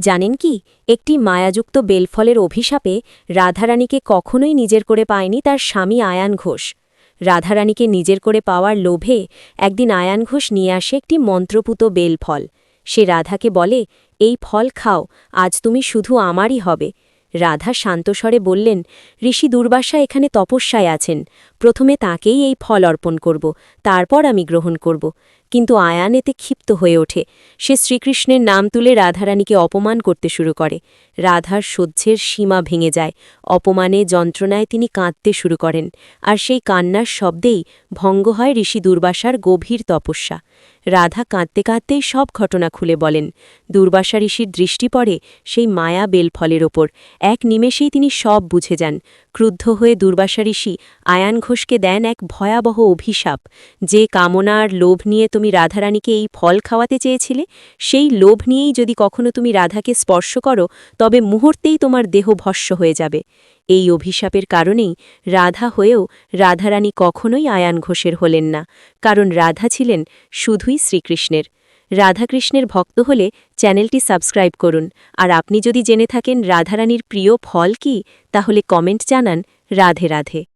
জানেন কি, একটি মায়াযুক্ত বেলফলের অভিশাপে রাধারানীকে কখনোই নিজের করে পায়নি তার স্বামী আয়ান ঘোষ। রাধারানীকে নিজের করে পাওয়ার লোভে একদিন আয়ান ঘোষ নিয়ে আসে একটি মন্ত্রপুত বেলফল। সে রাধাকে বলে, এই ফল খাও, আজ তুমি শুধু আমারই হবে। রাধা শান্তস্বরে বললেন, ঋষি দুর্বাসা এখানে তপস্যায় আছেন। প্রথমে তাকেই এই ফল অর্পণ করব, তারপর আমি গ্রহণ করব। কিন্তু আয়ান এতে ক্ষিপ্ত হয়ে ওঠে। সে শ্রীকৃষ্ণের নাম তুলে রাধারানীকে অপমান করতে শুরু করে। রাধার সহ্যের সীমা ভেঙে যায়। অপমানে যন্ত্রণায় তিনি কাঁদতে শুরু করেন। আর সেই কান্নার শব্দেই ভঙ্গ হয় ঋষি দুর্বাসার গভীর তপস্যা। রাধা কাঁদতে কাঁদতেই সব ঘটনা খুলে বলেন। দুর্বাসা ঋষির দৃষ্টি পড়ে সেই মায়া বেলফলের ওপর। এক নিমেষেই তিনি সব বুঝে যান। ক্রুদ্ধ হয়ে দুর্বাসা ঋষি আয়ান ঘোষকে দেন এক ভয়াবহ অভিশাপ। যে কামনার লোভ নিয়ে তুমি রাধারানীকে এই ফল খাওয়াতে চেয়েছিলে, সেই লোভ নিয়েই যদি কখনো তুমি রাধাকে স্পর্শ করো, তবে মুহূর্তেই তোমার দেহ ভস্য হয়ে যাবে। এই অভিশাপের কারণেই রাধা হয়েও রাধারানী কখনোই আয়ান ঘোষের হলেন না। কারণ রাধা ছিলেন শুধুই শ্রীকৃষ্ণের। রাধাকৃষ্ণের ভক্ত হলে চ্যানেলটি সাবস্ক্রাইব করুন। আর আপনি যদি জেনে থাকেন রাধারানীর প্রিয় ফল কি, তাহলে কমেন্ট জানান রাধে রাধে।